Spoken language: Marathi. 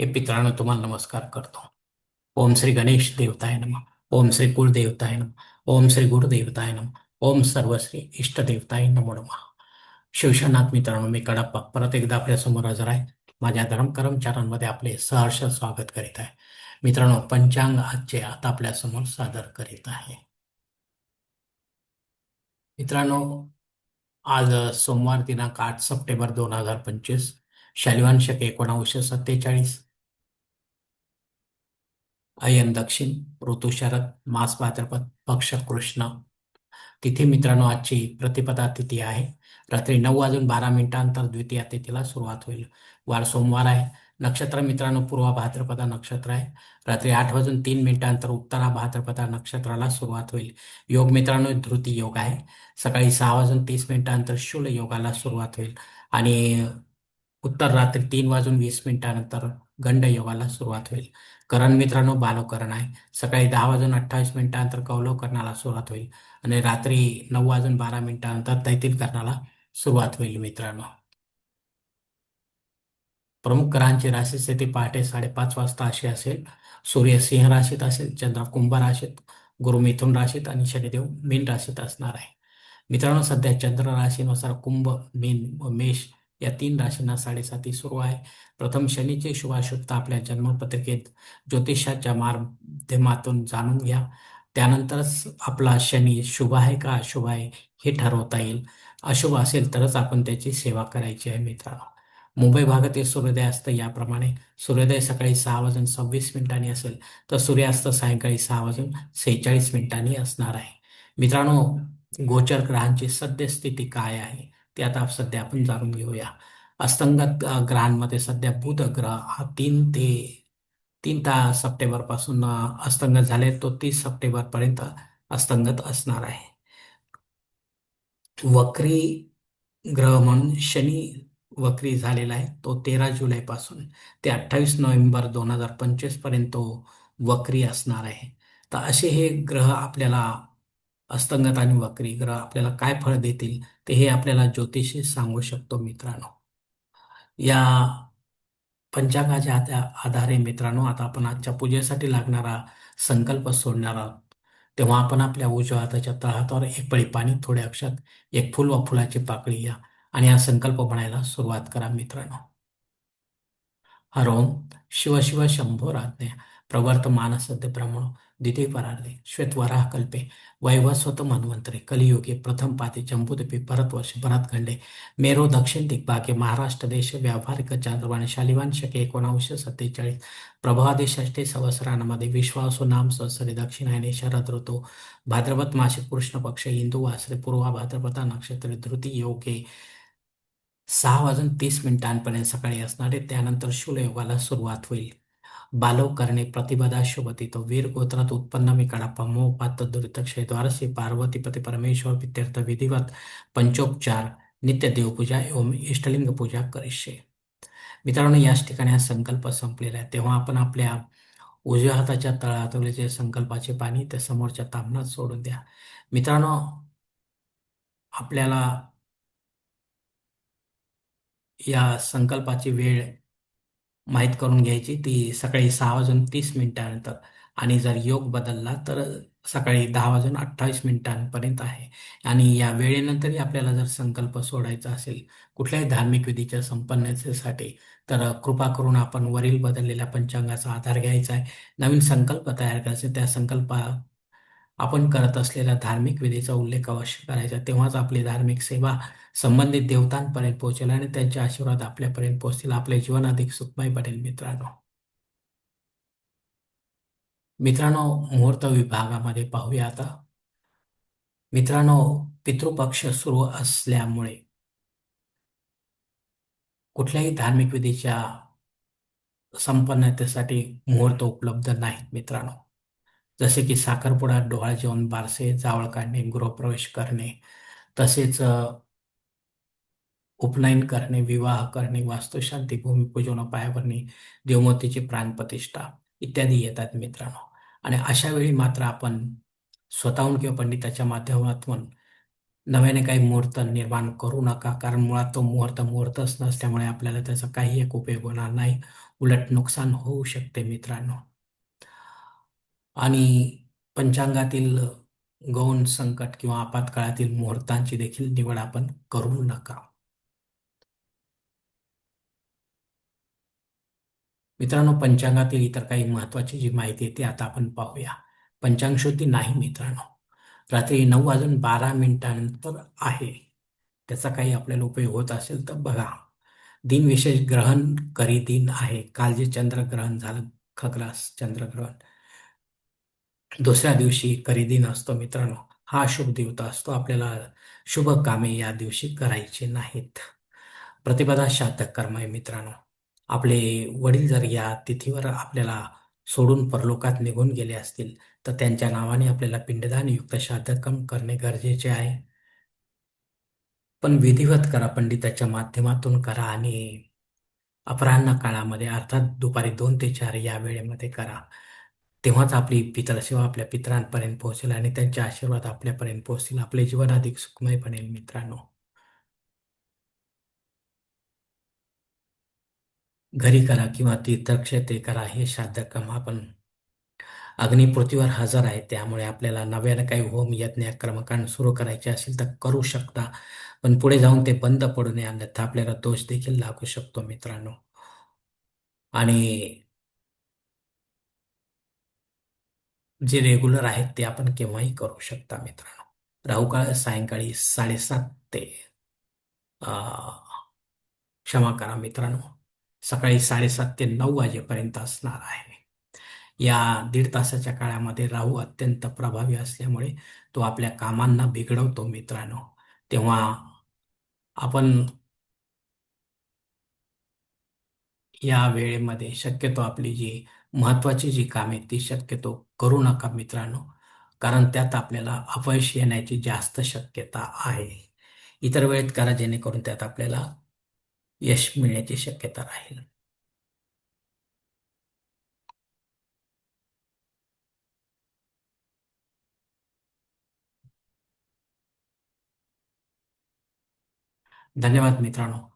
हे पितरांनो तुम्हाला नमस्कार करतो. ओम श्री गणेश देवताय नम. ओम श्री कुलदेवताय नम. ओम श्री गुरुदेवताय नम. ओम सर्वश्री इष्टदेवताय नमो नमः. शिवशनाथ मित्रांनो मी कडप्पा परत एकदा आपल्यासमोर हजर आहे. माझ्या धर्म कर्मचाऱ्यांमध्ये आपले सहर्ष स्वागत करीत आहे. मित्रांनो पंचांग आजचे आता आपल्यासमोर सादर करीत आहे. मित्रांनो आज सोमवार दिनांक आठ सप्टेंबर दोन हजार पंचवीस शालिवान शक एकोणावीसशे सत्तेचाळीस अयन दक्षिण ऋतू शरद मास भाद्रपद पक्ष कृष्ण. तिथी मित्रांनो आजची प्रतिपदा तिथी आहे. रात्री नऊ वाजून बारा मिनिटांनंतर द्वितीय तिथीला सुरुवात होईल. वार सोमवार आहे. नक्षत्र मित्रांनो पूर्वा भाद्रपदा नक्षत्र आहे. रात्री आठ वाजून तीन मिनिटांनंतर उत्तरा भाद्रपदा नक्षत्राला सुरुवात होईल. योग मित्रांनो धृती योग आहे. सकाळी सहा वाजून तीस मिनिटांनंतर शूल योगाला सुरुवात होईल. आणि उत्तर रात्री तीन वाजून वीस मिनिटानंतर गंड योगाला सुरुवात होईल. करण मित्रांनो बालोकरण आहे. सकाळी दहा वाजून अठ्ठावीस मिनिटानंतर कौलवकरणाला सुरुवात होईल आणि रात्री नऊ वाजून बारा मिनिटानंतर तैतील करणाला सुरुवात होईल मित्रांनो. प्रमुख ग्रहांची राशी स्थिती पहाटे साडेपाच वाजता अशी असेल. सूर्य सिंह राशीत असेल चंद्र कुंभ राशीत गुरु मिथुन राशीत आणि शनिदेव मीन राशीत असणार आहे. मित्रांनो सध्या चंद्र राशीनुसार कुंभ मीन मेष या तीन राशींना साडेसाती सुरू आहे. प्रथम शनीचे शुभाशुभता आपल्या जन्मपत्रिकेत ज्योतिषाच्या माध्यमातून जाणून घ्या. त्यानंतरच आपला शनी शुभ आहे का अशुभ आहे हे ठरवता येईल. अशुभ असेल तरच आपण त्याची सेवा करायची आहे मित्रांनो. मुंबई भागातील सूर्योदय असतं याप्रमाणे सूर्योदय सकाळी सहा वाजून सव्वीस मिनिटांनी असेल तर सूर्यास्त सायंकाळी सहा वाजून सेहेचाळीस मिनिटांनी असणार आहे. मित्रांनो गोचर ग्रहांची सद्यस्थिती काय आहे? ते आता सध्या आपण जाणून घेऊया. अस्तंगत ग्रहांमध्ये सध्या बुध ग्रह हा तीन ते तीन ता सप्टेंबरपासून अस्तंगत झाले. तो तीस सप्टेंबर पर्यंत अस्तंगत असणार आहे. वक्री ग्रह म्हणून शनी वक्री झालेला आहे. तो तेरा जुलै पासून ते अठ्ठावीस नोव्हेंबर दोन हजार पंचवीसपर्यंत तो वक्री असणार आहे. तर असे हे ग्रह आपल्याला अस्तंगत आणि वक्री ग्रह आपल्याला काय फळ देतील ते हे आपल्याला ज्योतिषी सांगू शकतो मित्रांनो. या पंचांगाच्या आधा- आधारे मित्रांनो आता आपण आजच्या पूजेसाठी लागणारा संकल्प सोडणार आहोत. तेव्हा आपण आपल्या उजव्या हाताच्या तळहातावर एक पळी पाणी थोड्या अक्षात एक फुल व फुलाची पाकळी या आणि हा संकल्प म्हणायला सुरुवात करा मित्रांनो. हरोम शिव शिव शंभो राज्ञा. प्रवर्तमान सद्य ब्रह्मणो द्वितीय परार्धे श्वेतवराह कल्पे वैवस्वत मन्वंतरे कलियुगे प्रथम पाते जंबूद्वीपे भरतवर्ष भरतखंडे मेरो दक्षिण दिग्भागे महाराष्ट्र देश व्यावहारिक चांद्रवाणी शालिवान शके एकोणावीसशे सत्तेचाळीस प्रभादे षष्ठे विश्वासो नाम सहसरी दक्षिणायने शरद ऋतू भाद्रपद मासे कृष्ण पक्ष हिंदू वासरे पूर्वा भाद्रपदा नक्षत्र धृती योगे सहा वाजून तीस मिनिटांपर्यंत सकाळी असणारे त्यानंतर शूलयोगाला सुरुवात होईल. बालव करणे प्रतिपदा शुभती तो वीर गोत्रात उत्पन्न मी कडापा मोह दुरितक्षय द्वारसी पार्वतीपती परमेश्वर वित्यर्थ विधिवत पंचोपचार नित्य देवपूजा एवं इष्टलिंग पूजा करिष्ये. मित्रांनो याच ठिकाणी हा संकल्प संपलेला आहे. तेव्हा आपण आपल्या उजव्या हाताच्या तळहातावरील जे संकल्पाचे पाणी त्या समोरच्या तामणात सोडून द्या. मित्रांनो आपल्याला या संकल्पाची वेळ माहीत करून घ्यायची ती सकाळी सहा वाजून तीस मिनिटानंतर. आणि जर योग बदलला तर सकाळी दहा वाजून अठ्ठावीस मिनिटांपर्यंत आहे. आणि या वेळेनंतरही आपल्याला जर संकल्प सोडायचा असेल कुठल्याही धार्मिक विधीच्या संपन्नतेसाठी तर कृपा करून आपण वरील बदललेल्या पंचांगाचा आधार घ्यायचा आहे. नवीन संकल्प तयार करायचे त्या संकल्पा आपण करत असलेल्या धार्मिक विधीचा उल्लेख अवश्य करायचा. तेव्हाच आपली धार्मिक सेवा संबंधित देवतांपर्यंत पोहोचेल आणि त्यांचे आशीर्वाद आपल्यापर्यंत पोहोचतील. आपले जीवन अधिक सुखमय पडेल मित्रांनो. मित्रांनो मुहूर्त विभागामध्ये पाहूया आता. मित्रांनो पितृपक्ष सुरू असल्यामुळे कुठल्याही धार्मिक विधीच्या संपन्नतेसाठी मुहूर्त उपलब्ध नाहीत मित्रांनो. जसे की साखरपुडा डोहाळ जेवण बारसे जावळ काढणे गृहप्रवेश करणे तसेच उपनयन करणे विवाह करणे वास्तुशांती भूमिपूजन पायाभरणी देवमतीची प्राणप्रतिष्ठा इत्यादी येतात मित्रांनो. आणि अशा वेळी मात्र आपण स्वतःहून किंवा पंडिताच्या माध्यमातून नव्याने काही मुहूर्त निर्माण करू नका कारण मुळात तो मुहूर्त मुहूर्तच नसल्यामुळे आपल्याला त्याचा काही एक उपयोग होणार नाही. उलट नुकसान होऊ शकते मित्रांनो. आणि पंचांगातील गौण संकट किंवा आपत्काळातील मुहूर्तांची देखील निवड आपण करू नका. मित्रांनो पंचांगातील इतर काही महत्वाची जी माहिती आहे ती आता आपण पाहूया. पंचांग शुद्धी नाही मित्रांनो. रात्री नऊ वाजून बारा मिनिटांनंतर आहे. त्याचा काही आपल्याला उपयोग होत असेल तर बघा. दिन विशेष ग्रहण करी दिन आहे. काल जे चंद्रग्रहण झालं खग्रास चंद्रग्रहण. दुसऱ्या दिवशी करी दिन असतो मित्रांनो. हा शुभ देवता असतो. आपल्याला शुभ कामे या दिवशी करायची नाहीत. प्रतिपदा शातक कर्म आहे मित्रांनो. आपले वडील जर या तिथीवर आपल्याला सोडून परलोकात निघून गेले असतील तर त्यांच्या नावाने आपल्याला पिंडदान युक्त श्राद्धकर्म करणे गरजेचे आहे. पण विधिवत करा पंडिताच्या माध्यमातून करा आणि अपराह्न काळामध्ये अर्थात दुपारी दोन ते चार या वेळेमध्ये करा. तेव्हाच आपली पितरसेवा आपल्या पितरांपर्यंत पोहोचेल आणि त्यांचे आशीर्वाद आपल्यापर्यंत पोहोचतील. आपले जीवन अधिक सुखमय बनेल मित्रांनो. घरी करा किंवा तीर्थक्षेत्रे करा हे श्राद्धक्रम आपण अग्निपृथ्वीवर हजर आहे त्यामुळे आपल्याला नव्यानं काही होम यज्ञ कर्मकांड सुरू करायचे असेल तर करू शकता. पण पुढे जाऊन ते बंद पडू नये अन्यथा आपल्याला दोष देखील लागू शकतो मित्रांनो. आणि जे रेग्युलर आहेत ते आपण केव्हाही करू शकता मित्रांनो. राहुकाळ सायंकाळी साडेसात ते क्षमा करा मित्रांनो. सकाळी साडेसात ते नऊ वाजेपर्यंत असणार आहे. या दीड तासाच्या काळामध्ये राहू अत्यंत प्रभावी असल्यामुळे तो आपल्या कामांना बिघडवतो मित्रांनो. तेव्हा आपण या वेळेमध्ये शक्यतो आपली जी महत्त्वाची जी कामे ती शक्यतो करू नका मित्रांनो. कारण त्यात आपल्याला अपयश येण्याची जास्त शक्यता आहे. इतर वेळेत करा जेणेकरून त्यात आपल्याला यश मिळण्याची शक्यता राहील. धन्यवाद मित्रांनो.